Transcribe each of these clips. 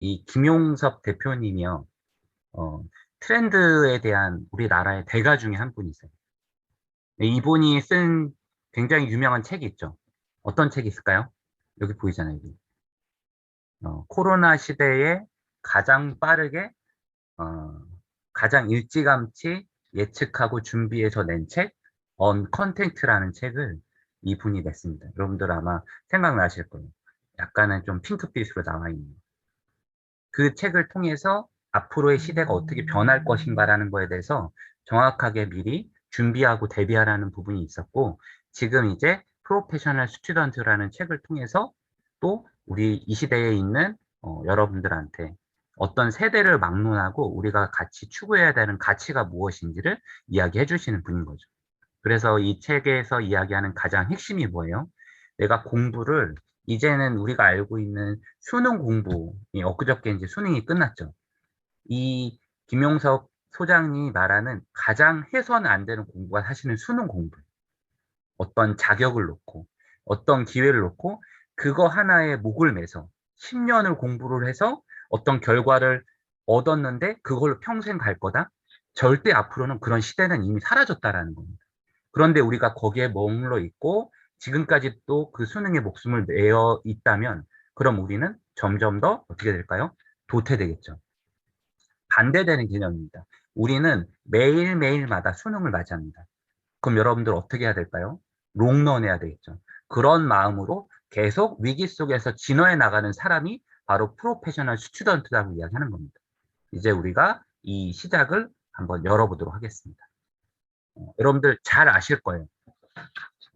이 김용섭 대표님이요. 어, 트렌드에 대한 우리나라의 대가 중에 한 분이세요. 네, 이분이 쓴 굉장히 유명한 책이 있죠. 어떤 책이 있을까요? 여기 보이잖아요. 여기. 어, 코로나 시대에 가장 빠르게 어, 가장 일찌감치 예측하고 준비해서 낸 책, 언 컨텐트라는 책을 이분이 냈습니다. 여러분들 아마 생각나실 거예요. 약간은 좀 핑크빛으로 나와 있는. 그 책을 통해서 앞으로의 시대가 어떻게 변할 것인가라는 거에 대해서 정확하게 미리 준비하고 대비하라는 부분이 있었고, 지금 이제 프로페셔널 스튜던트라는 책을 통해서 또 우리 이 시대에 있는 어, 여러분들한테 어떤 세대를 막론하고 우리가 같이 추구해야 되는 가치가 무엇인지를 이야기해 주시는 분인 거죠. 그래서 이 책에서 이야기하는 가장 핵심이 뭐예요? 내가 공부를 이제는 우리가 알고 있는 수능 공부, 엊그저께 이제 수능이 끝났죠. 이 김용석 소장이 말하는 가장 해서는 안 되는 공부가 사실은 수능 공부. 어떤 자격을 놓고, 어떤 기회를 놓고, 그거 하나에 목을 매서 10년을 공부를 해서 어떤 결과를 얻었는데 그걸로 평생 갈 거다? 절대 앞으로는 그런 시대는 이미 사라졌다라는 겁니다. 그런데 우리가 거기에 머물러 있고 지금까지 또그 수능에 목숨을 내어 있다면 그럼 우리는 점점 더 어떻게 될까요? 도태되겠죠. 반대되는 개념입니다. 우리는 매일매일마다 수능을 맞이합니다. 그럼 여러분들 어떻게 해야 될까요? 롱런 해야 되겠죠. 그런 마음으로 계속 위기 속에서 진화해 나가는 사람이 바로 프로페셔널 스튜던트라고 이야기하는 겁니다. 이제 우리가 이 시작을 한번 열어보도록 하겠습니다. 어, 여러분들 잘 아실 거예요.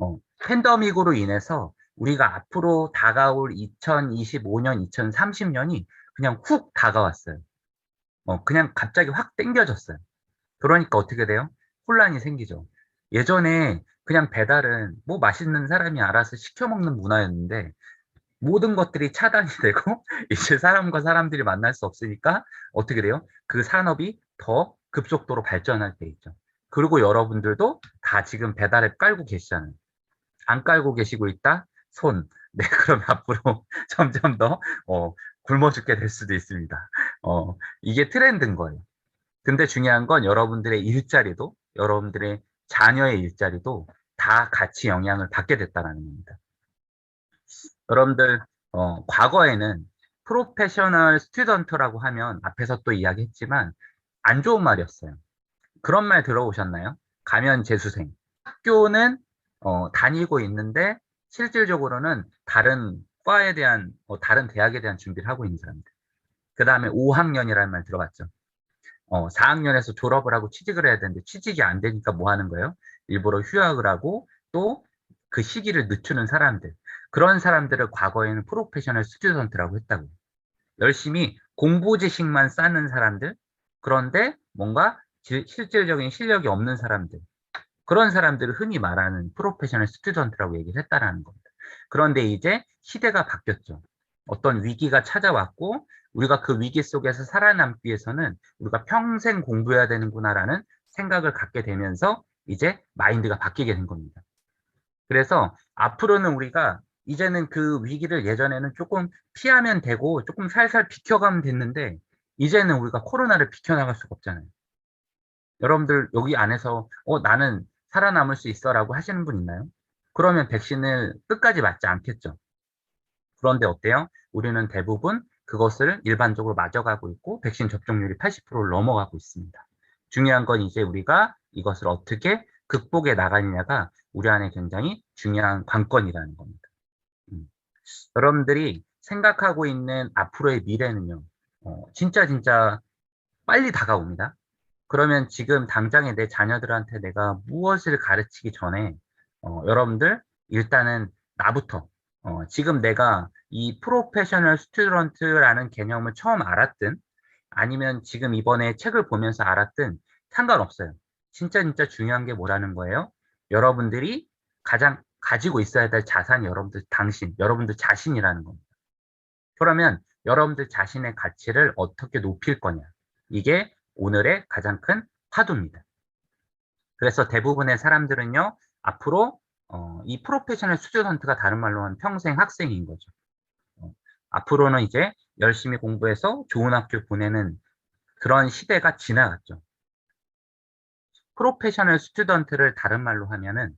어, 팬더믹으로 인해서 우리가 앞으로 다가올 2025년, 2030년이 그냥 훅 다가왔어요. 어, 그냥 갑자기 확 땡겨졌어요. 그러니까 어떻게 돼요? 혼란이 생기죠. 예전에 그냥 배달은 뭐 맛있는 사람이 알아서 시켜 먹는 문화였는데 모든 것들이 차단이 되고 이제 사람과 사람들이 만날 수 없으니까 어떻게 돼요? 그 산업이 더 급속도로 발전할 때 있죠. 그리고 여러분들도 다 지금 배달앱 깔고 계시잖아요. 안 깔고 계시고 있다? 손. 네, 그럼 앞으로 점점 더 어, 굶어 죽게 될 수도 있습니다. 어, 이게 트렌드인 거예요. 근데 중요한 건 여러분들의 일자리도, 여러분들의 자녀의 일자리도 다 같이 영향을 받게 됐다는 겁니다. 여러분들, 어, 과거에는 프로페셔널 스튜던트라고 하면 앞에서 또 이야기했지만 안 좋은 말이었어요. 그런 말 들어보셨나요? 가면 재수생. 학교는 어, 다니고 있는데 실질적으로는 다른 과에 대한 어, 다른 대학에 대한 준비를 하고 있는 사람들. 그 다음에 5학년이라는 말 들어봤죠. 어, 4학년에서 졸업을 하고 취직을 해야 되는데 취직이 안 되니까 뭐 하는 거예요? 일부러 휴학을 하고 또 그 시기를 늦추는 사람들. 그런 사람들을 과거에는 프로페셔널 스튜던트라고 했다고. 열심히 공부 지식만 쌓는 사람들. 그런데 뭔가 실질적인 실력이 없는 사람들. 그런 사람들을 흔히 말하는 프로페셔널 스튜던트라고 얘기를 했다라는 겁니다. 그런데 이제 시대가 바뀌었죠. 어떤 위기가 찾아왔고 우리가 그 위기 속에서 살아남기 위해서는 우리가 평생 공부해야 되는구나라는 생각을 갖게 되면서 이제 마인드가 바뀌게 된 겁니다. 그래서 앞으로는 우리가 이제는 그 위기를 예전에는 조금 피하면 되고 조금 살살 비켜가면 됐는데 이제는 우리가 코로나를 비켜나갈 수가 없잖아요. 여러분들 여기 안에서 어 나는 살아남을 수 있어라고 하시는 분 있나요? 그러면 백신을 끝까지 맞지 않겠죠. 그런데 어때요? 우리는 대부분 그것을 일반적으로 맞아가고 있고 백신 접종률이 80%를 넘어가고 있습니다. 중요한 건 이제 우리가 이것을 어떻게 극복해 나가느냐가 우리 안에 굉장히 중요한 관건이라는 겁니다. 음. 여러분들이 생각하고 있는 앞으로의 미래는요, 어, 진짜 진짜 빨리 다가옵니다. 그러면 지금 당장에 내 자녀들한테 내가 무엇을 가르치기 전에 어, 여러분들 일단은 나부터 어, 지금 내가 이 프로페셔널 스튜던트라는 개념을 처음 알았든 아니면 지금 이번에 책을 보면서 알았든 상관없어요. 진짜 진짜 중요한 게 뭐라는 거예요? 여러분들이 가장 가지고 있어야 될 자산이 여러분들 당신, 여러분들 자신이라는 겁니다. 그러면 여러분들 자신의 가치를 어떻게 높일 거냐. 이게 오늘의 가장 큰 화두입니다. 그래서 대부분의 사람들은요, 앞으로 어, 이 프로페셔널 스튜던트가 다른 말로 하면 평생 학생인 거죠. 어, 앞으로는 이제 열심히 공부해서 좋은 학교 보내는 그런 시대가 지나갔죠. 프로페셔널 스튜던트를 다른 말로 하면은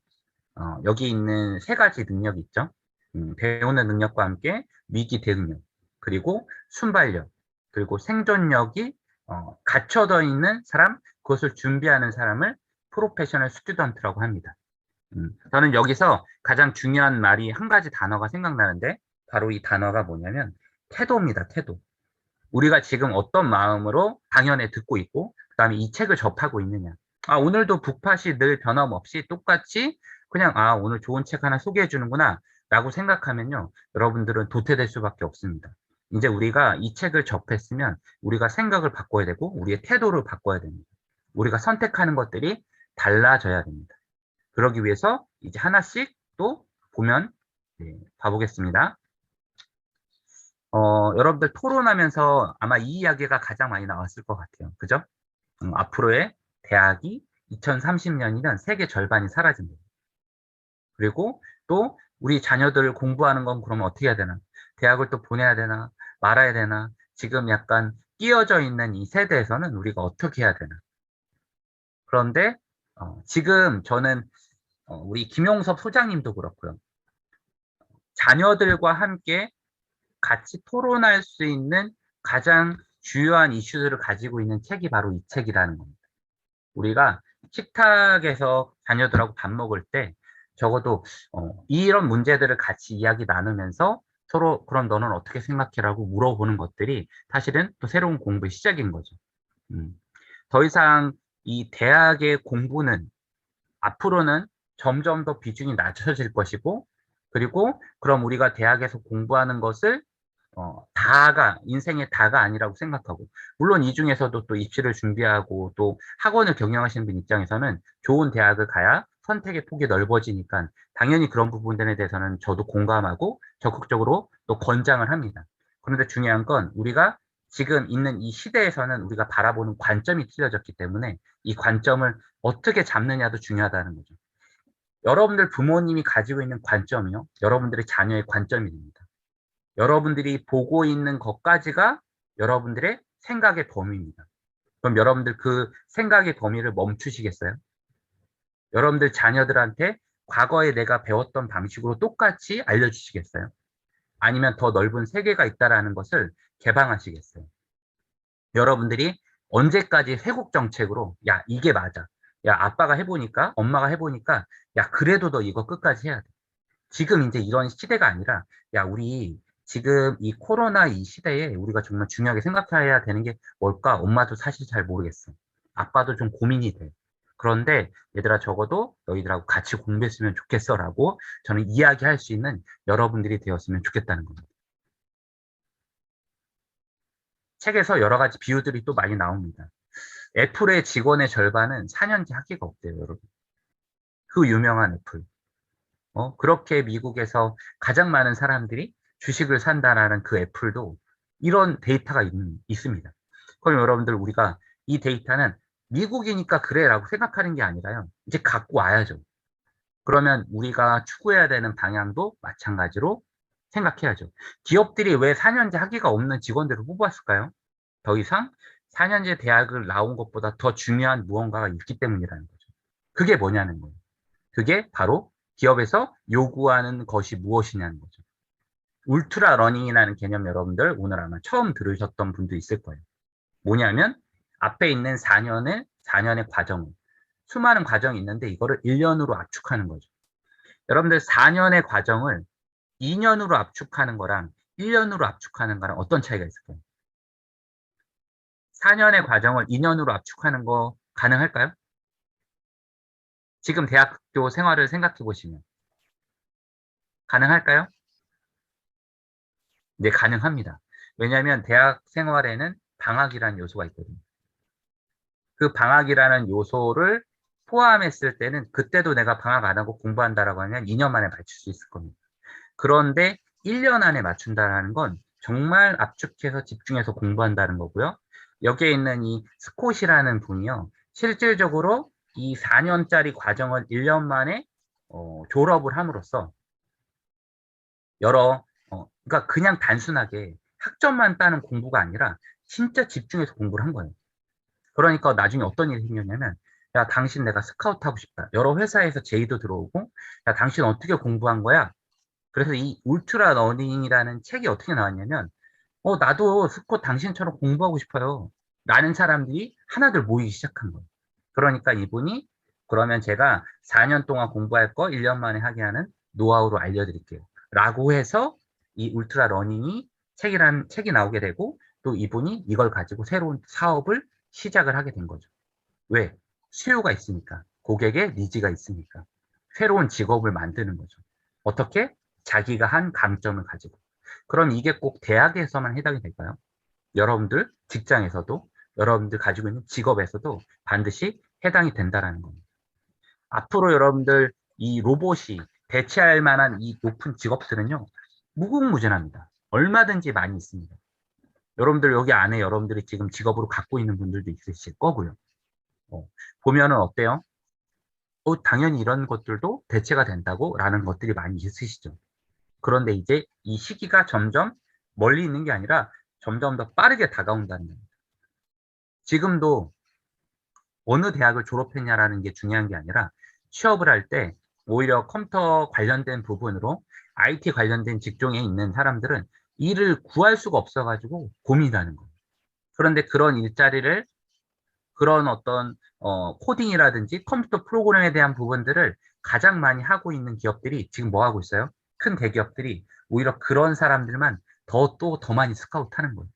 어, 여기 있는 세 가지 능력이 있죠. 음, 배우는 능력과 함께 위기 대응력, 그리고 순발력, 그리고 생존력이 어, 갖춰져 있는 사람, 그것을 준비하는 사람을 프로페셔널 스튜던트라고 합니다. 음, 저는 여기서 가장 중요한 말이 한 가지 단어가 생각나는데 바로 이 단어가 뭐냐면 태도입니다. 태도. 우리가 지금 어떤 마음으로 강연에 듣고 있고 그 다음에 이 책을 접하고 있느냐. 아 오늘도 북팟이 늘 변함없이 똑같이 그냥 아 오늘 좋은 책 하나 소개해 주는구나 라고 생각하면요 여러분들은 도태될 수밖에 없습니다. 이제 우리가 이 책을 접했으면 우리가 생각을 바꿔야 되고 우리의 태도를 바꿔야 됩니다. 우리가 선택하는 것들이 달라져야 됩니다. 그러기 위해서 이제 하나씩 또 보면 네, 봐보겠습니다. 어, 여러분들 토론하면서 아마 이 이야기가 가장 많이 나왔을 것 같아요. 그죠? 음, 앞으로의 대학이 2030년이면 세계 절반이 사라진다. 그리고 또 우리 자녀들 공부하는 건 그러면 어떻게 해야 되나? 대학을 또 보내야 되나? 말아야 되나? 지금 약간 끼어져 있는 이 세대에서는 우리가 어떻게 해야 되나? 그런데 어, 지금 저는 어, 우리 김용섭 소장님도 그렇고요. 자녀들과 함께 같이 토론할 수 있는 가장 주요한 이슈들을 가지고 있는 책이 바로 이 책이라는 겁니다. 우리가 식탁에서 자녀들하고 밥 먹을 때 적어도 어, 이런 문제들을 같이 이야기 나누면서 서로 그럼 너는 어떻게 생각해라고 물어보는 것들이 사실은 또 새로운 공부의 시작인 거죠. 음. 더 이상 이 대학의 공부는 앞으로는 점점 더 비중이 낮춰질 것이고 그리고 그럼 우리가 대학에서 공부하는 것을 어, 다가 인생의 다가 아니라고 생각하고 물론 이 중에서도 또 입시를 준비하고 또 학원을 경영하시는 분 입장에서는 좋은 대학을 가야 선택의 폭이 넓어지니까 당연히 그런 부분들에 대해서는 저도 공감하고 적극적으로 또 권장을 합니다. 그런데 중요한 건 우리가 지금 있는 이 시대에서는 우리가 바라보는 관점이 틀려졌기 때문에 이 관점을 어떻게 잡느냐도 중요하다는 거죠. 여러분들 부모님이 가지고 있는 관점이요. 여러분들의 자녀의 관점이 됩니다. 여러분들이 보고 있는 것까지가 여러분들의 생각의 범위입니다. 그럼 여러분들 그 생각의 범위를 멈추시겠어요? 여러분들 자녀들한테 과거에 내가 배웠던 방식으로 똑같이 알려주시겠어요? 아니면 더 넓은 세계가 있다라는 것을 개방하시겠어요? 여러분들이 언제까지 회국 정책으로 야 이게 맞아. 야 아빠가 해보니까 엄마가 해보니까 야 그래도 너 이거 끝까지 해야 돼. 지금 이제 이런 시대가 아니라 야 우리 지금 이 코로나 이 시대에 우리가 정말 중요하게 생각해야 되는 게 뭘까? 엄마도 사실 잘 모르겠어. 아빠도 좀 고민이 돼 그런데 얘들아 적어도 너희들하고 같이 공부했으면 좋겠어 라고 저는 이야기할 수 있는 여러분들이 되었으면 좋겠다는 겁니다. 책에서 여러 가지 비유들이 또 많이 나옵니다. 애플의 직원의 절반은 4년제 학기가 없대요, 여러분. 그 유명한 애플. 어, 그렇게 미국에서 가장 많은 사람들이 주식을 산다라는 그 애플도 이런 데이터가 있, 있습니다. 그럼 여러분들 우리가 이 데이터는 미국이니까 그래라고 생각하는 게 아니라요. 이제 갖고 와야죠. 그러면 우리가 추구해야 되는 방향도 마찬가지로 생각해야죠. 기업들이 왜 4년제 학위가 없는 직원들을 뽑았을까요? 더 이상 4년제 대학을 나온 것보다 더 중요한 무언가가 있기 때문이라는 거죠. 그게 뭐냐는 거예요. 그게 바로 기업에서 요구하는 것이 무엇이냐는 거죠. 울트라 러닝이라는 개념 여러분들 오늘 아마 처음 들으셨던 분도 있을 거예요. 뭐냐면 앞에 있는 4년의 4년의 과정, 수많은 과정이 있는데 이거를 1년으로 압축하는 거죠. 여러분들 4년의 과정을 2년으로 압축하는 거랑 1년으로 압축하는 거랑 어떤 차이가 있을까요? 4년의 과정을 2년으로 압축하는 거 가능할까요? 지금 대학교 생활을 생각해 보시면 가능할까요? 네, 가능합니다. 왜냐하면 대학 생활에는 방학이라는 요소가 있거든요. 그 방학이라는 요소를 포함했을 때는 그때도 내가 방학 안 하고 공부한다라고 하면 2년 만에 맞출 수 있을 겁니다. 그런데 1년 안에 맞춘다는 건 정말 압축해서 집중해서 공부한다는 거고요. 여기에 있는 이 스콧이라는 분이요. 실질적으로 이 4년짜리 과정을 1년 만에 어, 졸업을 함으로써 여러 어, 그러니까 그냥 단순하게 학점만 따는 공부가 아니라 진짜 집중해서 공부를 한 거예요. 그러니까 나중에 어떤 일이 생겼냐면 야 당신 내가 스카우트 하고 싶다. 여러 회사에서 제의도 들어오고 야 당신 어떻게 공부한 거야? 그래서 이 울트라 러닝이라는 책이 어떻게 나왔냐면 어 나도 스코 당신처럼 공부하고 싶어요. 라는 사람들이 하나둘 모이기 시작한 거예요. 그러니까 이분이 그러면 제가 4년 동안 공부할 거 1년 만에 하게 하는 노하우로 알려드릴게요. 라고 해서 이 울트라 러닝이 책이란 책이 나오게 되고 또 이분이 이걸 가지고 새로운 사업을 시작을 하게 된 거죠. 왜? 수요가 있으니까. 고객의 니즈가 있으니까. 새로운 직업을 만드는 거죠. 어떻게? 자기가 한 강점을 가지고. 그럼 이게 꼭 대학에서만 해당이 될까요? 여러분들 직장에서도 여러분들 가지고 있는 직업에서도 반드시 해당이 된다라는 겁니다. 앞으로 여러분들 이 로봇이 대체할 만한 이 높은 직업들은요, 무궁무진합니다. 얼마든지 많이 있습니다. 여러분들 여기 안에 여러분들이 지금 직업으로 갖고 있는 분들도 있으실 거고요. 어, 보면은 어때요? 어, 당연히 이런 것들도 대체가 된다고 라는 것들이 많이 있으시죠. 그런데 이제 이 시기가 점점 멀리 있는 게 아니라 점점 더 빠르게 다가온다는 겁니다. 지금도 어느 대학을 졸업했냐라는 게 중요한 게 아니라 취업을 할 때 오히려 컴퓨터 관련된 부분으로 IT 관련된 직종에 있는 사람들은 일을 구할 수가 없어가지고 고민하는 거예요. 그런데 그런 일자리를 그런 어떤 어, 코딩이라든지 컴퓨터 프로그램에 대한 부분들을 가장 많이 하고 있는 기업들이 지금 뭐 하고 있어요? 큰 대기업들이 오히려 그런 사람들만 더또더 많이 스카우트 하는 거예요.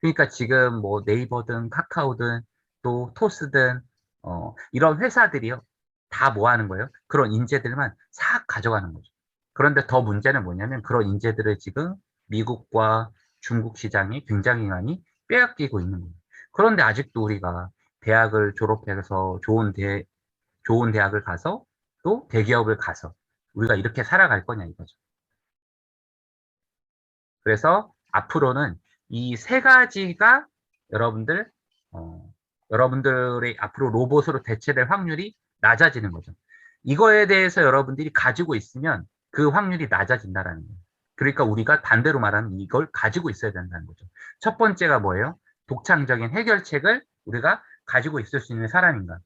그러니까 지금 뭐 네이버든 카카오든 또 토스든 어, 이런 회사들이요. 다 뭐 하는 거예요? 그런 인재들만 싹 가져가는 거죠. 그런데 더 문제는 뭐냐면 그런 인재들을 지금 미국과 중국 시장이 굉장히 많이 빼앗기고 있는 거예요. 그런데 아직도 우리가 대학을 졸업해서 좋은 대, 좋은 대학을 가서 또 대기업을 가서 우리가 이렇게 살아갈 거냐 이거죠. 그래서 앞으로는 이 세 가지가 여러분들 어, 여러분들의 앞으로 로봇으로 대체될 확률이 낮아지는 거죠. 이거에 대해서 여러분들이 가지고 있으면 그 확률이 낮아진다라는 거예요. 그러니까 우리가 반대로 말하면 이걸 가지고 있어야 된다는 거죠. 첫 번째가 뭐예요? 독창적인 해결책을 우리가 가지고 있을 수 있는 사람인가.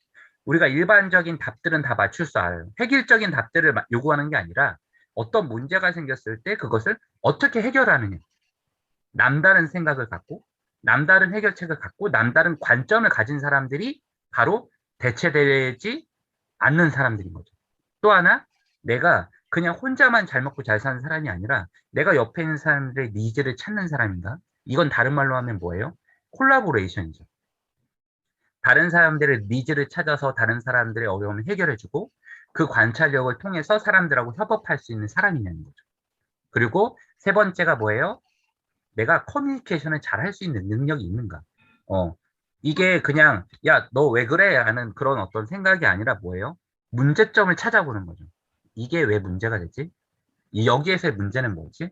우리가 일반적인 답들은 다 맞출 수 알아요. 획일적인 답들을 요구하는 게 아니라 어떤 문제가 생겼을 때 그것을 어떻게 해결하느냐. 남다른 생각을 갖고 남다른 해결책을 갖고 남다른 관점을 가진 사람들이 바로 대체되지 않는 사람들인 거죠. 또 하나 내가 그냥 혼자만 잘 먹고 잘 사는 사람이 아니라 내가 옆에 있는 사람들의 니즈를 찾는 사람인가? 이건 다른 말로 하면 뭐예요? 콜라보레이션이죠. 다른 사람들의 니즈를 찾아서 다른 사람들의 어려움을 해결해주고 그 관찰력을 통해서 사람들하고 협업할 수 있는 사람이냐는 거죠. 그리고 세 번째가 뭐예요? 내가 커뮤니케이션을 잘 할 수 있는 능력이 있는가? 어, 이게 그냥 야 너 왜 그래? 하는 그런 어떤 생각이 아니라 뭐예요? 문제점을 찾아보는 거죠. 이게 왜 문제가 됐지? 여기에서의 문제는 뭐지?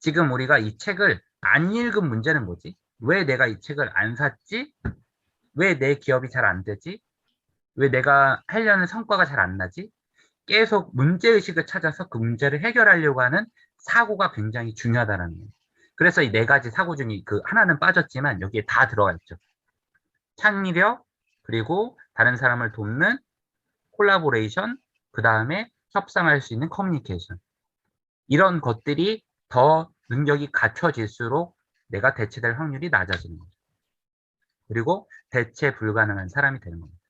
지금 우리가 이 책을 안 읽은 문제는 뭐지? 왜 내가 이 책을 안 샀지? 왜 내 기업이 잘 안 되지? 왜 내가 하려는 성과가 잘 안 나지? 계속 문제의식을 찾아서 그 문제를 해결하려고 하는 사고가 굉장히 중요하다는 거예요. 그래서 이 네 가지 사고 중에 그 하나는 빠졌지만 여기에 다 들어가 있죠. 창의력, 그리고 다른 사람을 돕는 콜라보레이션, 그 다음에 협상할 수 있는 커뮤니케이션. 이런 것들이 더 능력이 갖춰질수록 내가 대체될 확률이 낮아지는 거죠. 그리고 대체 불가능한 사람이 되는 겁니다.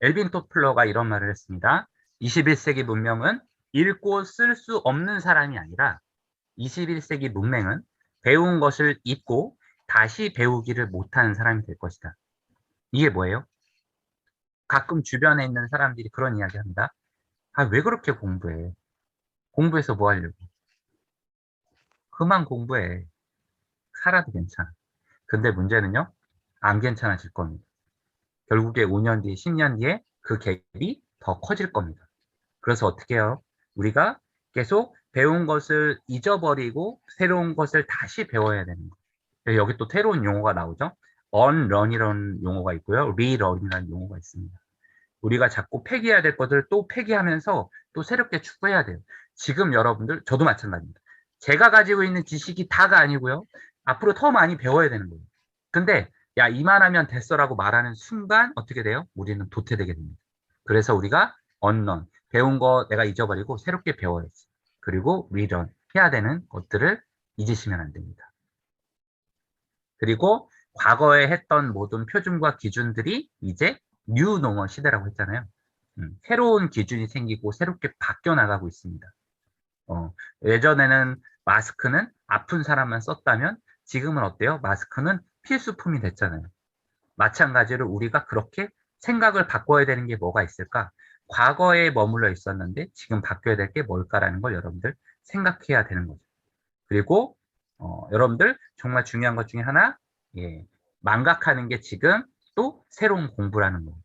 엘빈 토플러가 이런 말을 했습니다. 21세기 문명은 읽고 쓸 수 없는 사람이 아니라 21세기 문맹은 배운 것을 잊고 다시 배우기를 못하는 사람이 될 것이다. 이게 뭐예요? 가끔 주변에 있는 사람들이 그런 이야기 합니다. 아, 왜 그렇게 공부해? 공부해서 뭐 하려고? 그만 공부해. 살아도 괜찮아. 근데 문제는요, 안 괜찮아질 겁니다. 결국에 5년 뒤에, 10년 뒤에 그 갭이 더 커질 겁니다. 그래서 어떻게 해요? 우리가 계속 배운 것을 잊어버리고 새로운 것을 다시 배워야 되는 거예요. 여기 또 새로운 용어가 나오죠. unlearn이라는 용어가 있고요. relearn이라는 용어가 있습니다. 우리가 자꾸 폐기해야 될 것을 또 폐기하면서 또 새롭게 추구해야 돼요. 지금 여러분들, 저도 마찬가지입니다. 제가 가지고 있는 지식이 다가 아니고요. 앞으로 더 많이 배워야 되는 거예요. 근데, 야, 이만하면 됐어라고 말하는 순간 어떻게 돼요? 우리는 도태되게 됩니다. 그래서 우리가 언론, 배운 거 내가 잊어버리고 새롭게 배워야지. 그리고 리런, 해야 되는 것들을 잊으시면 안 됩니다. 그리고 과거에 했던 모든 표준과 기준들이 이제 뉴 노멀 시대라고 했잖아요. 음, 새로운 기준이 생기고 새롭게 바뀌어 나가고 있습니다. 어, 예전에는 마스크는 아픈 사람만 썼다면 지금은 어때요? 마스크는 필수품이 됐잖아요. 마찬가지로 우리가 그렇게 생각을 바꿔야 되는 게 뭐가 있을까? 과거에 머물러 있었는데 지금 바뀌어야 될 게 뭘까라는 걸 여러분들 생각해야 되는 거죠. 그리고 어, 여러분들 정말 중요한 것 중에 하나 예, 망각하는 게 지금 또 새로운 공부라는 거예요.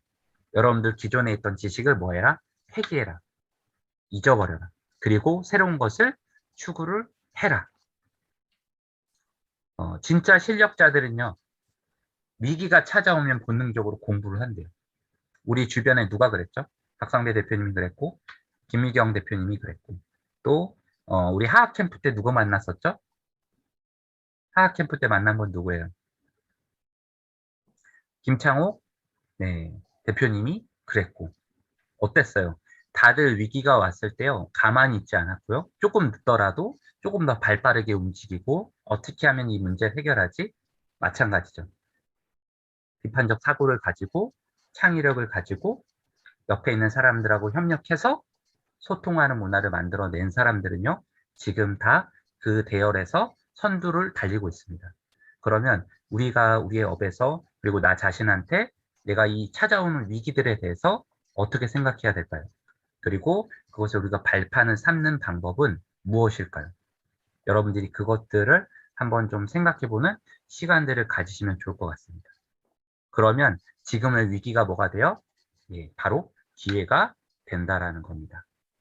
여러분들 기존에 있던 지식을 뭐 해라? 폐기해라. 잊어버려라. 그리고 새로운 것을 추구를 해라. 어, 진짜 실력자들은요. 위기가 찾아오면 본능적으로 공부를 한대요. 우리 주변에 누가 그랬죠? 박상대 대표님이 그랬고 김미경 대표님이 그랬고 또 어, 우리 하학 캠프 때 누구 만났었죠? 하학 캠프 때 만난 건 누구예요? 김창호 네, 대표님이 그랬고 어땠어요? 다들 위기가 왔을 때요 가만히 있지 않았고요 조금 늦더라도 조금 더 발빠르게 움직이고 어떻게 하면 이 문제를 해결하지? 마찬가지죠. 비판적 사고를 가지고 창의력을 가지고 옆에 있는 사람들하고 협력해서 소통하는 문화를 만들어낸 사람들은요, 지금 다 그 대열에서 선두를 달리고 있습니다. 그러면 우리가 우리의 업에서 그리고 나 자신한테 내가 이 찾아오는 위기들에 대해서 어떻게 생각해야 될까요? 그리고 그것을 우리가 발판을 삼는 방법은 무엇일까요? 여러분들이 그것들을 한번 좀 생각해보는 시간들을 가지시면 좋을 것 같습니다. 그러면 지금의 위기가 뭐가 돼요? 예, 바로 기회가 된다라는 겁니다.